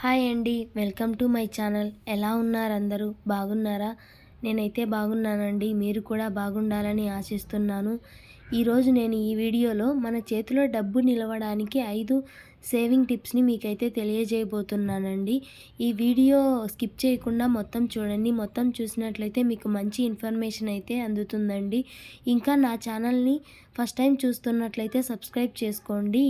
Hi అండి welcome to my channel. ఎలా ఉన్నారు అందరూ? బాగున్నారా? నేనైతే బాగున్నానండి మీరు కూడా బాగుండాలని ఆశిస్తున్నాను. ఈరోజు నేను ఈ వీడియోలో మన చేతిలో డబ్బు నిలవడానికి ఐదు సేవింగ్ టిప్స్ని మీకైతే తెలియజేయబోతున్నానండి. ఈ వీడియో స్కిప్ చేయకుండా మొత్తం చూడండి. మొత్తం చూసినట్లయితే మీకు మంచి ఇన్ఫర్మేషన్ అయితే అందుతుందండి. ఇంకా నా ఛానల్ని ఫస్ట్ టైం చూస్తున్నట్లయితే సబ్స్క్రైబ్ చేసుకోండి.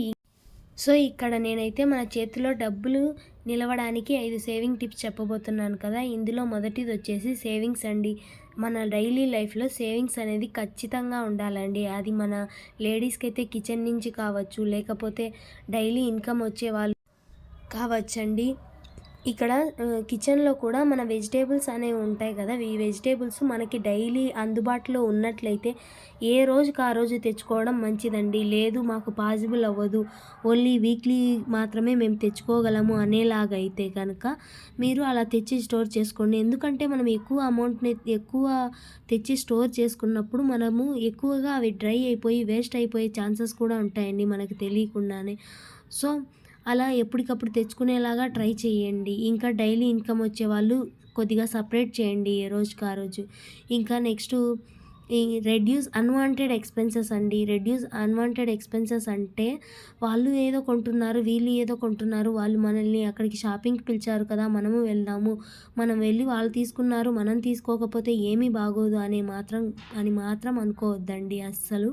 సో ఇక్కడ నేనైతే మన చేతిలో డబ్బులు నిలవడానికి ఐదు సేవింగ్ టిప్స్ చెప్పబోతున్నాను కదా. ఇందులో మొదటిది వచ్చేసి సేవింగ్స్ అండి. మన డైలీ లైఫ్లో సేవింగ్స్ అనేది ఖచ్చితంగా ఉండాలండి. అది మన లేడీస్కి అయితే కిచెన్ నుంచి కావచ్చు లేకపోతే డైలీ ఇన్కమ్ వచ్చే వాళ్ళు కావచ్చండి. ఇక్కడ కిచెన్లో కూడా మన వెజిటేబుల్స్ అనేవి ఉంటాయి కదా. ఈ వెజిటేబుల్స్ మనకి డైలీ అందుబాటులో ఉన్నట్లయితే ఏ రోజుకి ఆ రోజు తెచ్చుకోవడం మంచిదండి. లేదు మాకు పాసిబుల్ అవ్వదు. ఓన్లీ వీక్లీ మాత్రమే మేము తెచ్చుకోగలము అనేలాగా అయితే కనుక మీరు అలా తెచ్చి స్టోర్ చేసుకోండి. ఎందుకంటే మనం ఎక్కువ అమౌంట్ని ఎక్కువ తెచ్చి స్టోర్ చేసుకున్నప్పుడు మనము ఎక్కువగా అవి డ్రై అయిపోయి వేస్ట్ అయిపోయే ఛాన్సెస్ కూడా ఉంటాయండి మనకు తెలియకుండానే. సో అలా ఎప్పటికప్పుడు తెచ్చుకునేలాగా ట్రై చేయండి. ఇంకా డైలీ ఇన్కమ్ వచ్చే వాళ్ళు కొద్దిగా సపరేట్ చేయండి ఏ రోజుకి ఆ రోజు. ఇంకా నెక్స్ట్ ఈ రెడ్యూస్ అన్వాంటెడ్ ఎక్స్పెన్సెస్ అండి. రెడ్యూస్ అన్వాంటెడ్ ఎక్స్పెన్సెస్ అంటే వాళ్ళు ఏదో కొంటున్నారు వీళ్ళు ఏదో కొంటున్నారు వాళ్ళు మనల్ని అక్కడికి షాపింగ్కి పిలిచారు కదా మనము వెళ్దాము మనం వెళ్ళి వాళ్ళు తీసుకున్నారు మనం తీసుకోకపోతే ఏమీ బాగోదు అనే మాత్రం అని మాత్రం అనుకోవద్దండి అస్సలు.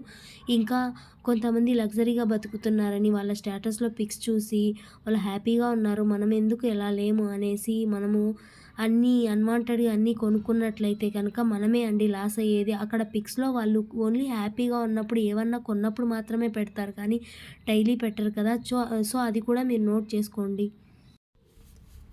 ఇంకా కొంతమంది లగ్జరీగా బతుకుతున్నారని వాళ్ళ స్టేటస్లో పిక్స్ చూసి వాళ్ళు హ్యాపీగా ఉన్నారు మనం ఎందుకు ఎలా లేము అనేసి మనము అన్నీ అన్వాంటెడ్గా అన్నీ కొనుక్కున్నట్లయితే కనుక మనమే అండి లాస్ అయ్యేది. అక్కడ పిక్స్లో వాళ్ళు ఓన్లీ హ్యాపీగా ఉన్నప్పుడు ఏమన్నా కొన్నప్పుడు మాత్రమే పెడతారు కానీ డైలీ పెట్టరు కదా. సో సో అది కూడా మీరు నోట్ చేసుకోండి.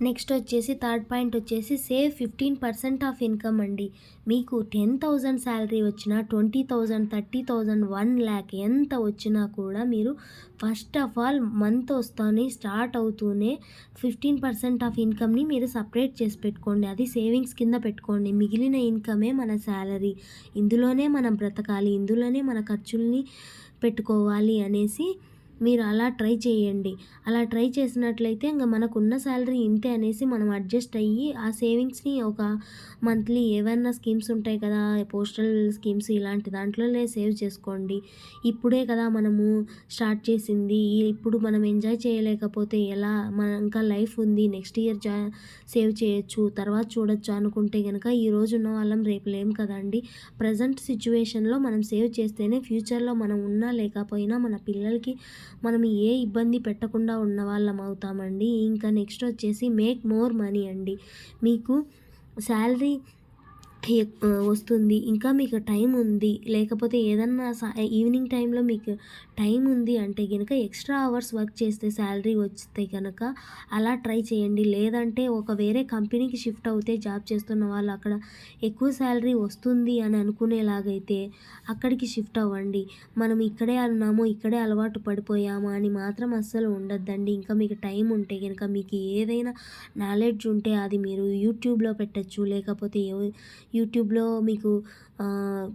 నెక్స్ట్ వచ్చేసి థర్డ్ పాయింట్ వచ్చేసి save fifteen percent of income అండి. మీకు టెన్ థౌజండ్ శాలరీ వచ్చినా twenty thousand thirty thousand one lakh ఎంత వచ్చినా కూడా మీరు ఫస్ట్ ఆఫ్ ఆల్ మంత్ వస్తానే స్టార్ట్ అవుతూనే ఫిఫ్టీన్ పర్సెంట్ ఆఫ్ ఇన్కమ్ని మీరు సపరేట్ చేసి పెట్టుకోండి. అది సేవింగ్స్ కింద పెట్టుకోండి. మిగిలిన ఇన్కమే మన శాలరీ. ఇందులోనే మనం బ్రతకాలి ఇందులోనే మన ఖర్చుల్ని పెట్టుకోవాలి అనేసి మీరు అలా ట్రై చేయండి. అలా ట్రై చేసినట్లయితే ఇంకా మనకున్న శాలరీ ఇంతే అనేసి మనం అడ్జస్ట్ అయ్యి ఆ సేవింగ్స్ని ఒక మంత్లీ ఏవైనా స్కీమ్స్ ఉంటాయి కదా పోస్టల్ స్కీమ్స్ ఇలాంటి దాంట్లోనే సేవ్ చేసుకోండి. ఇప్పుడే కదా మనము స్టార్ట్ చేసింది. ఇప్పుడు మనం ఎంజాయ్ చేయలేకపోతే ఎలా మన ఇంకా లైఫ్ ఉంది. నెక్స్ట్ ఇయర్ జా సేవ్ చేయొచ్చు. తర్వాత చూడొచ్చు అనుకుంటే కనుక ఈరోజు ఉన్న వాళ్ళం రేపు లేం కదండి. ప్రజెంట్ సిచ్యువేషన్లో మనం సేవ్ చేస్తేనే ఫ్యూచర్లో మనం ఉన్నా లేకపోయినా మన పిల్లలకి మనం ఏ ఇబ్బంది పెట్టకుండా ఉన్న వాళ్ళం అవుతామండి. ఇంకా నెక్స్ట్ వచ్చేసి మేక్ మోర్ మనీ అండి. మీకు శాలరీ వస్తుంది. ఇంకా మీకు టైం ఉంది. లేకపోతే ఏదన్నా ఈవినింగ్ టైంలో మీకు టైం ఉంది అంటే కనుక ఎక్స్ట్రా అవర్స్ వర్క్ చేస్తే శాలరీ వస్తే కనుక అలా ట్రై చేయండి. లేదంటే ఒక వేరే కంపెనీకి షిఫ్ట్ అవుతే జాబ్ చేస్తున్న వాళ్ళు అక్కడ ఎక్కువ శాలరీ వస్తుంది అని అనుకునేలాగైతే అక్కడికి షిఫ్ట్ అవ్వండి. మనం ఇక్కడే అన్నాము ఇక్కడే అలవాటు పడిపోయాము అని మాత్రం అస్సలు ఉండద్దండి. ఇంకా మీకు టైం ఉంటే కనుక మీకు ఏదైనా నాలెడ్జ్ ఉంటే అది మీరు యూట్యూబ్లో పెట్టచ్చు. లేకపోతే యూట్యూబ్లో మీకు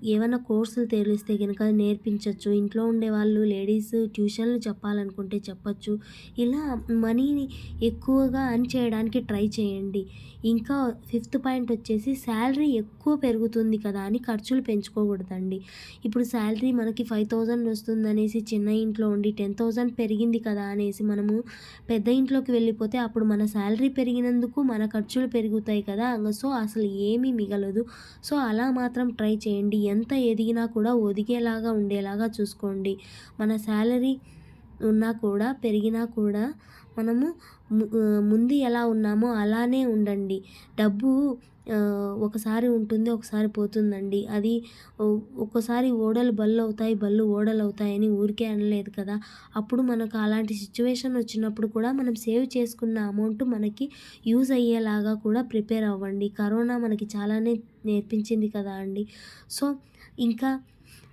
ఏమైనా కోర్సులు తెలిస్తే కనుక నేర్పించవచ్చు ఇంట్లో ఉండే వాళ్ళు లేడీస్ ట్యూషన్లు చెప్పాలనుకుంటే చెప్పచ్చు. ఇలా మనీని ఎక్కువగా అర్న్ చేయడానికి ట్రై చేయండి. ఇంకా ఫిఫ్త్ పాయింట్ వచ్చేసి శాలరీ ఎక్కువ పెరుగుతుంది కదా అని ఖర్చులు పెంచుకోకూడదండి. ఇప్పుడు శాలరీ మనకి ఫైవ్ థౌజండ్ వస్తుంది అనేసి చిన్న ఇంట్లో ఉండి టెన్ థౌజండ్ పెరిగింది కదా అనేసి మనము పెద్ద ఇంట్లోకి వెళ్ళిపోతే అప్పుడు మన శాలరీ పెరిగినందుకు మన ఖర్చులు పెరుగుతాయి కదా. సో అసలు ఏమీ మిగలదు. సో అలా మాత్రం ట్రై చేయండి. ఎంత ఎదిగినా కూడా ఒదిగేలాగా ఉండేలాగా చూసుకోండి. మన శాలరీ ఉన్నా కూడా పెరిగినా కూడా మనము ముందు ఎలా ఉన్నామో అలానే ఉండండి. డబ్బు ఒకసారి ఉంటుంది ఒకసారి పోతుందండి. అది ఒక్కసారి ఓడలు బళ్ళు అవుతాయి బళ్ళు ఓడలు అవుతాయని ఊరికే అనలేదు కదా. అప్పుడు మనకు అలాంటి సిచ్యువేషన్ వచ్చినప్పుడు కూడా మనం సేవ్ చేసుకున్న అమౌంట్ మనకి యూజ్ అయ్యేలాగా కూడా ప్రిపేర్ అవ్వండి. కరోనా మనకి చాలానే నేర్పించింది కదా అండి. సో ఇంకా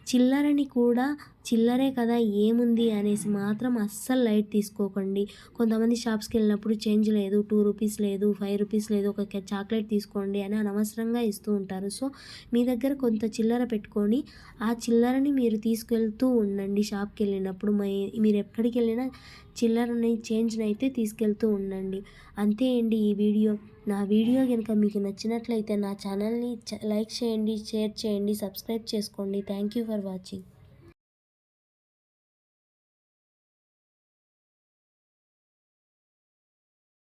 చిల్లరని కూడా చిల్లరే కదా ఏముంది అనేసి మాత్రం అస్సలు లైట్ తీసుకోకండి. కొంతమంది షాప్స్కి వెళ్ళినప్పుడు చేంజ్ లేదు టూ రూపీస్ లేదు ఫైవ్ రూపీస్ లేదు ఒక చాక్లెట్ తీసుకోండి అని అనవసరంగా ఇస్తూ ఉంటారు. సో మీ దగ్గర కొంత చిల్లర పెట్టుకొని ఆ చిల్లరని మీరు తీసుకెళ్తూ ఉండండి షాప్కి వెళ్ళినప్పుడు. మీరు ఎక్కడికి వెళ్ళినా చిల్లరని చేంజ్ని అయితే తీసుకెళ్తూ ఉండండి. అంతే అండి ఈ వీడియో. నా వీడియో కనుక మీకు నచ్చినట్లయితే నా ఛానల్ని లైక్ చేయండి షేర్ చేయండి సబ్స్క్రైబ్ చేసుకోండి. Thank you for watching.